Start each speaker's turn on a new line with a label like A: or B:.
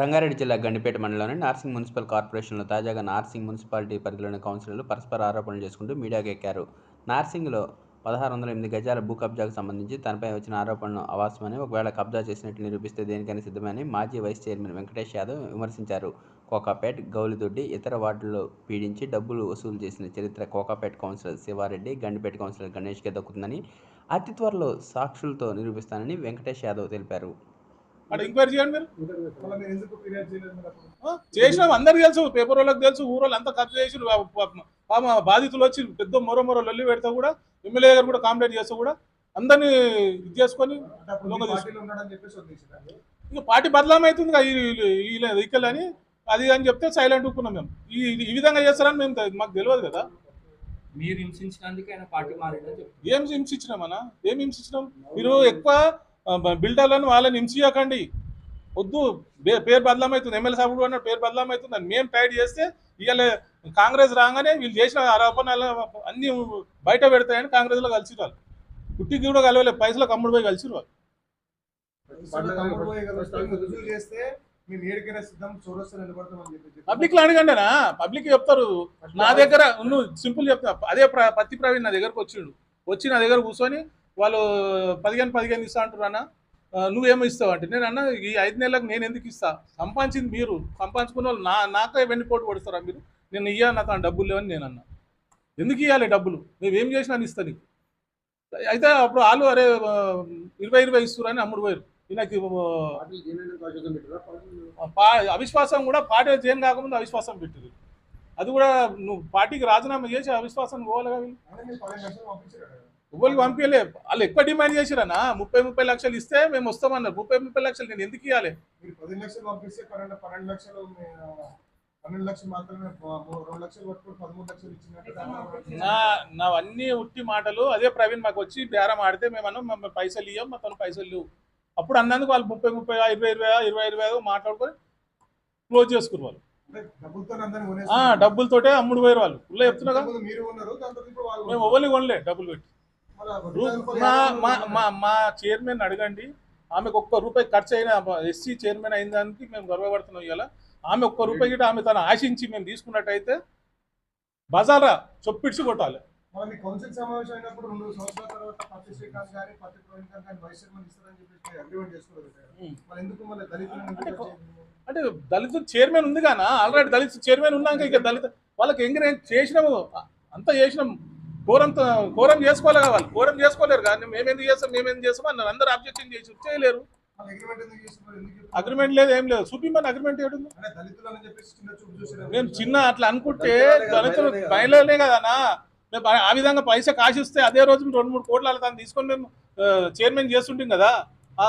A: రంగారెడ్డి జిల్లా గండిపేట మండలంలోని నార్సింగ్ మున్సిపల్ కార్పొరేషన్లో తాజాగా నార్సింగ్ మున్సిపాలిటీ పరిధిలోని కౌన్సిలర్లు పరస్పర ఆరోపణలు చేసుకుంటూ మీడియాకు ఎక్కారు. నార్సింగ్లో పదహారు వందల ఎనిమిది గజాల భూ కబ్జాకు సంబంధించి తనపై వచ్చిన ఆరోపణలు అవాస్తవమని ఒకవేళ కబ్జా చేసినట్లు నిరూపిస్తే దేనికైనా సిద్ధమని మాజీ వైస్ చైర్మన్ వెంకటేష్ యాదవ్ విమర్శించారు. కోకాపేట్ గౌలిదొడ్డి ఇతర వార్డుల్లో పీడించి డబ్బులు వసూలు చేసిన చరిత్ర కోకాపేట్ కౌన్సిలర్ శివారెడ్డి గండిపేట కౌన్సిలర్ గణేష్కే దక్కుతుందని అతి త్వరలో సాక్షులతో నిరూపిస్తానని వెంకటేష్ యాదవ్ తెలిపారు.
B: అక్కడ ఎంక్వైరీ చేయండి మీరు. చేసినాం అందరికి తెలుసు పేపర్ వాళ్ళకి తెలుసు ఊరోళ్ళు అంతా కబ్జా చేసి పాప బాధితులు వచ్చి పెద్ద మొర మొర లొల్లి పెడితే కూడా ఎమ్మెల్యే గారు కూడా కాంప్లైంట్ చేస్తే కూడా అందరినీ ఇది చేసుకొని ఇంకా పార్టీ బదలామవుతుంది ఈ వెహికల్ అని అది అని చెప్తే సైలెంట్ ఊరుకున్నాం మేము. ఈ ఈ విధంగా చేస్తారని మేము మాకు తెలియదు కదా.
C: మీరు హింసించినందుకు ఆయన పార్టీ మారిందని
B: ఏం హింసించినామన్నా ఏం హింసించినాం? మీరు ఎక్కువ బిల్డర్లను వాళ్ళని హింసించకండి. వద్దు పేరు బదలామవుతుంది. ఎమ్మెల్యే సాబ్ కూడా పేరు బదలామవుతుంది అని మేము టైట్ చేస్తే ఇవాళ కాంగ్రెస్ రాగానే వీళ్ళు చేసిన ఆరోపణలు అన్ని బయట పెడతాయని కాంగ్రెస్లో కలిసి వాళ్ళు. పుట్టికి కూడా కలవలేదు పైసలకు అమ్ముడు పోయి కలిసి వాళ్ళు. పబ్లిక్లో అడగండినా? పబ్లిక్ చెప్తారు. నా దగ్గర నువ్వు సింపుల్ చెప్తా అదే ప్ర- పత్తి ప్రవీణ్ నా దగ్గరకు వచ్చిండు. వచ్చి నా దగ్గర కూర్చొని వాళ్ళు పదిహేను పదిహేను ఇస్తా అంటారు అన్న. నువ్వేమో ఇస్తావు అంటే. నేను అన్న ఈ ఐదు నెలలకు నేను ఎందుకు ఇస్తా? సంపాదించింది మీరు. సంపాదించుకున్న వాళ్ళు నా నాకే వెన్నుపోటు పడుస్తారా మీరు? నేను ఇయ్యా నాకు డబ్బులు లేవని నేను అన్నా. ఎందుకు ఇవ్వాలి డబ్బులు? నువ్వేం చేసినా అని ఇస్తా నీకు. అయితే అప్పుడు వాళ్ళు అరే ఇరవై ఇరవై ఇస్తురని అమ్ముడు పోయారు ఈయనకి అవిశ్వాసం కూడా పార్టీ చేయని కాకముందు అవిశ్వాసం పెట్టింది అది కూడా నువ్వు పార్టీకి రాజీనామా చేసి అవిశ్వాసం పోవాలి ఎవరికి పంపించలే. వాళ్ళు ఎక్కువ డిమాండ్ చేసిరనా ముప్పై ముప్పై లక్షలు ఇస్తే మేము వస్తామన్నారు. ముప్పై ముప్పై లక్షలు నేను ఎందుకు ఇవ్వాలి నావన్నీ ఉట్టి మాటలు. అదే ప్రవీణ్ మాకు వచ్చి బేరం ఆడితే మేము అన్నాం మేము పైసలు ఇవ్వం మా తను పైసలు లేవు. అప్పుడు అన్నందుకు వాళ్ళు ముప్పై ముప్పై ఇరవై ఇరవై ఇరవై ఇరవై ఐదు మాట్లాడుకొని క్లోజ్ చేసుకున్నారు వాళ్ళు. డబ్బులతోటే అమ్ముడు పోయారు వాళ్ళు. ఫుల్
D: వాళ్ళు
B: మేము ఎవరిని కొనలే డబ్బులు పెట్టి. మా మా చైర్మన్ అడగండి. ఆమెకు ఒక్క రూపాయి ఖర్చు అయిన ఎస్సీ చైర్మన్ అయిన దానికి మేము గర్వపడుతున్నాం ఇవాళ ఆమె ఒక్క రూపాయి గిట్ట ఆమె తను ఆశించి మేము తీసుకున్నట్టయితే బజారా చొప్పిడిచి కొట్టాలి. అంటే దళిత చైర్మన్ ఉంది కానా? ఆల్రెడీ దళిత చైర్మన్ ఉన్నాక ఇక దళిత వాళ్ళకి ఎంకరేజ్ చేసినాము? అంతా చేసినాం. కోరం కోరం చేసుకోవాలి కదా వాళ్ళు. కోరం చేసుకోలేరు కానీ మేము ఎందుకు చేస్తాం మేము చేస్తాం అన్నారు. అందరూ అబ్జెక్షన్ చేసి చేయలేరు.
D: అగ్రిమెంట్
B: లేదు ఏం లేదు. చూపిమని అగ్రిమెంట్ ఏడుంది? మేము చిన్న అట్లా అనుకుంటే దళితులు మహిళలే కదనా మేము ఆ విధంగా పైసా కాశిస్తే అదే రోజు రెండు మూడు కోట్ల తీసుకొని మేము చైర్మన్ చేస్తుంటాం కదా. ఆ